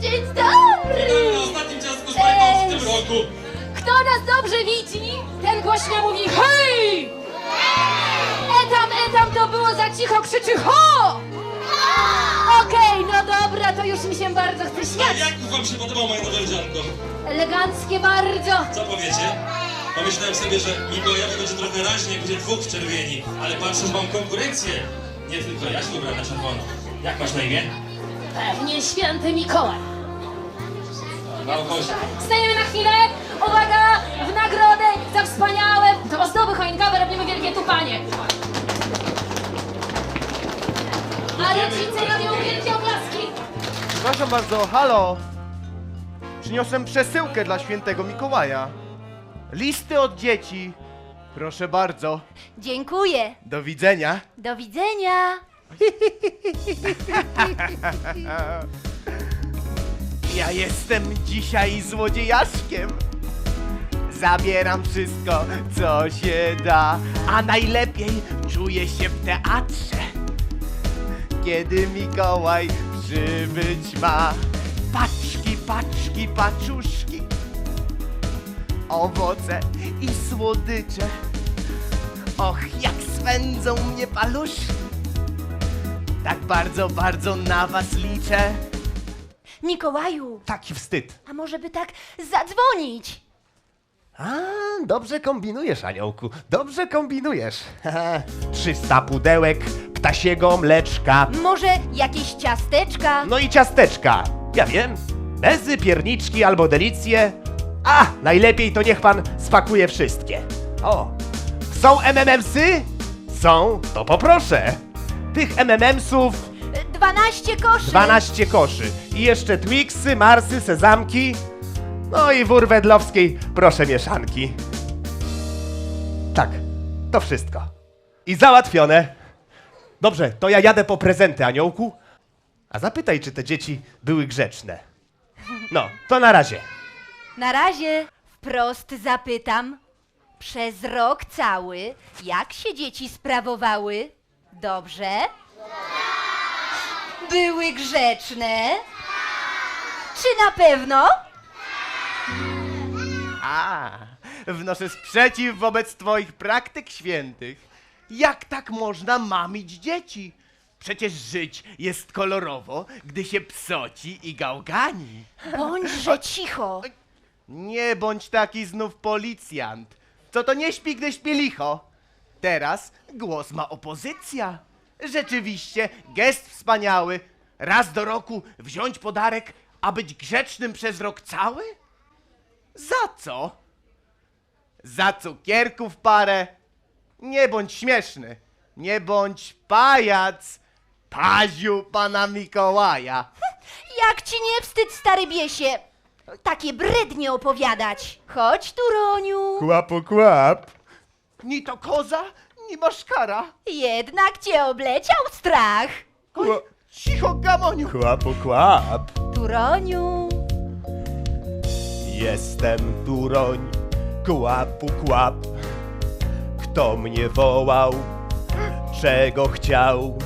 dzień dobry! Ostatnim czasie ciastku z w tym roku. Kto nas dobrze widzi, ten głośno mówi hej! Etam, etam, to było za cicho, krzyczy ho! Okej, no dobra, to już mi się bardzo chce A śmiać. jak wam się podobał moje nowe? Eleganckie bardzo. Co powiecie? Pomyślałem sobie, że Mikołajowi będzie trochę raźniej, będzie dwóch w czerwieni, ale patrzę, że mam konkurencję. Nie tylko ja się ubrałem na czerwono. Jak masz na imię? Pewnie święty Mikołaj. Małgosia. Stajemy na chwilę. Uwaga, w nagrodę za wspaniałe to ozdoby choinkowe robimy wielkie tupanie. Rodzice robią wielkie oklaski. Przepraszam bardzo, halo! Przyniosłem przesyłkę dla świętego Mikołaja. Listy od dzieci. Proszę bardzo. Dziękuję. Do widzenia. Do widzenia. Ja jestem dzisiaj złodziejaszkiem. Zabieram wszystko, co się da, a najlepiej czuję się w teatrze. Kiedy Mikołaj przybyć ma paczki, paczki, paczuszki, owoce i słodycze. Och, jak swędzą mnie paluszki. Tak bardzo, bardzo na was liczę. Mikołaju, Taki wstyd. a może by tak zadzwonić? A, dobrze kombinujesz, aniołku. Dobrze kombinujesz. 300 pudełek ptasiego mleczka. Może jakieś ciasteczka? No i ciasteczka. Ja wiem. Bezy, pierniczki albo delicje. A, najlepiej to niech pan spakuje wszystkie. O, są MMMsy? Są, to poproszę. Tych MMMsów 12 koszy. 12 koszy. I jeszcze Twixy, Marsy, Sezamki. No i wór wedlowskiej, proszę mieszanki. Tak, to wszystko. I załatwione. Dobrze, to ja jadę po prezenty, aniołku. A zapytaj, czy te dzieci były grzeczne. No, to na razie. Na razie wprost zapytam. Przez rok cały, jak się dzieci sprawowały? Dobrze? Były grzeczne? Czy na pewno? A, wnoszę sprzeciw wobec twoich praktyk świętych. Jak tak można mamić dzieci? Przecież żyć jest kolorowo, gdy się psoci i gałgani. Bądźże cicho. Nie bądź taki znów policjant. Co to nie śpi, gdy śpi licho? Teraz głos ma opozycja. Rzeczywiście, gest wspaniały. Raz do roku wziąć podarek, a być grzecznym przez rok cały? Za co? Za cukierków parę? Nie bądź śmieszny. Nie bądź pajac. Paziu pana Mikołaja. Jak ci nie wstyd, stary biesie? Takie brednie opowiadać. Chodź tu, Roniu. Kłapo kłap. Ni to koza, ni maszkara. Jednak cię obleciał strach. Oj, cicho, gamoniu! Kłapu kłap. Tu, Roniu. Jestem turoń, kłapu kłap. Kto mnie wołał, czego chciał?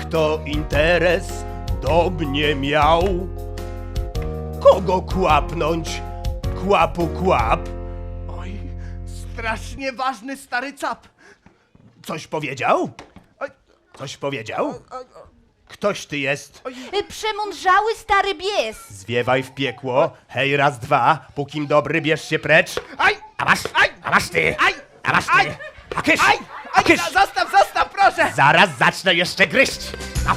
Kto interes do mnie miał? Kogo kłapnąć, kłapu kłap? Oj, strasznie ważny stary cap. Coś powiedział? Coś powiedział? Ktoś ty jest? Y, Przemądrzały stary bies. Zwiewaj w piekło, hej raz, dwa, pókim dobry bierz się precz. Aj! A masz, aj! A masz ty! Aj! A masz ty! A kysz! Aj! A kysz! Zostaw, zostaw, proszę! Zaraz zacznę jeszcze gryźć! A,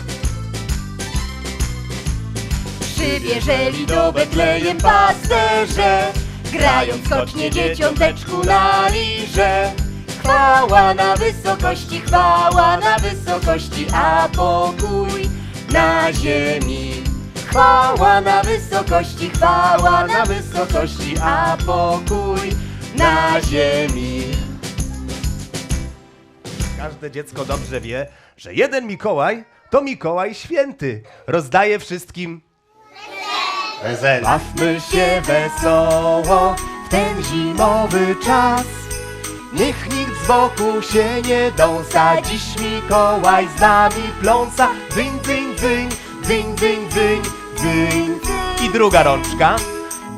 Przybierzeli do Betlejem pasterze, grając skocznie dzieciąteczku na lirze. Chwała na wysokości, chwała na wysokości, a pokój na ziemi. Chwała na wysokości, chwała na wysokości, a pokój na ziemi. Każde dziecko dobrze wie, że jeden Mikołaj to Mikołaj święty. Rozdaje wszystkim prezent. Bawmy się wesoło w ten zimowy czas. Niech nikt z boku się nie dąsa, dziś Mikołaj z nami pląsa. Dzyń, dzyń, dzyń, dzyń, dzyń, dzyń, dzyń. I druga rączka.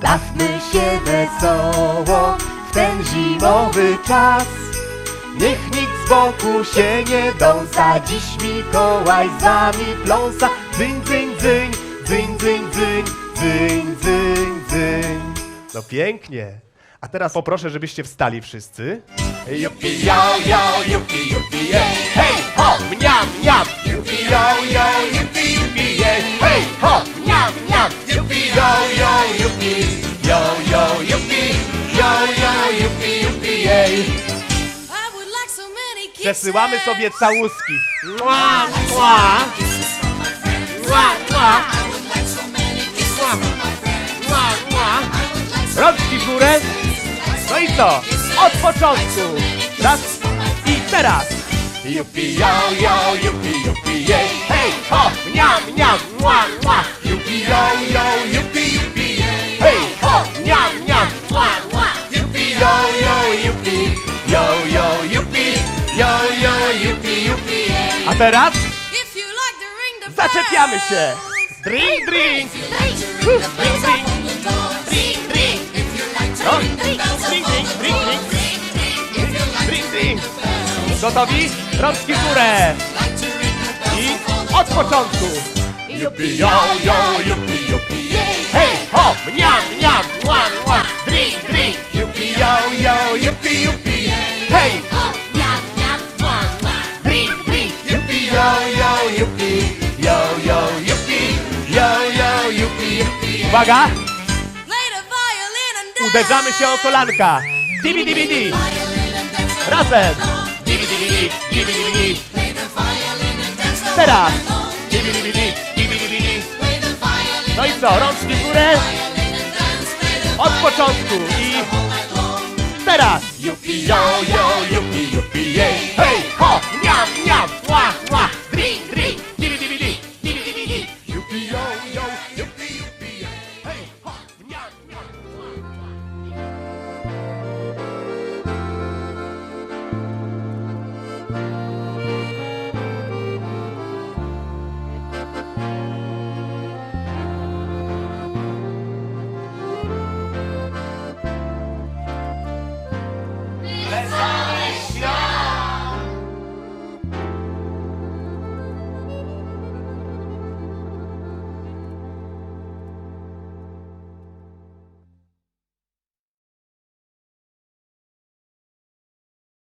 Bawmy się wesoło w ten zimowy czas. Niech nikt z boku się nie dąsa, dziś Mikołaj z nami pląsa. Dzyń, dzyń, dzyń, dzyń, dzyń, dzyń, dzyń, dzyń, dzyń. No pięknie. A teraz poproszę, żebyście wstali wszyscy. Jupi, yo, yo, jupi, jupi, jej, hej, ho, mniam, mniam, jupi, yo, yo, jupi, jupi, jej, hej, ho, mniam, mniam, jupi, yo, yo, jupi, yo, yo, jupi, yo, yo, jupi, jupi, jej. Przesyłamy sobie całuski. Mua. Mua, mua. Mua, mua, mua. Rączki w górę. No i co? Od początku. Raz i teraz. Jupi, yo, yo, jupi, jupi, jej. Hej, ho, mniam, mniam, mua, mua. Jupi, yo, yo, jupi, jupi, jej. Hej, ho, mniam, mniam, mua, mua. Jupi, yo, yo, jupi, yo, yo, jupi, yo, yo, jupi, jupi, jej. A teraz If you like to ring the zaczepiamy się. Drink, drink. Drink, drink. Gotowi? Rączki w górę. I od początku. Jupi, yo, yo, jupi, jupi, Hej, ho, mniam, mniam, mła, mła. Drink, drink. Jupi, yo, yo, jupi, jupi, Hej, ho, mniam, mniam, mła, mła. Drink, drink. Jupi, yo, yo, jupi, yo, yo, jupi, yo, yo, jupi, jupi. Uwaga, uderzamy się o kolanka. Dibi, dibi, di. Razem. Teraz. No i co, rączki w górę? Od początku i teraz. Yo, yo,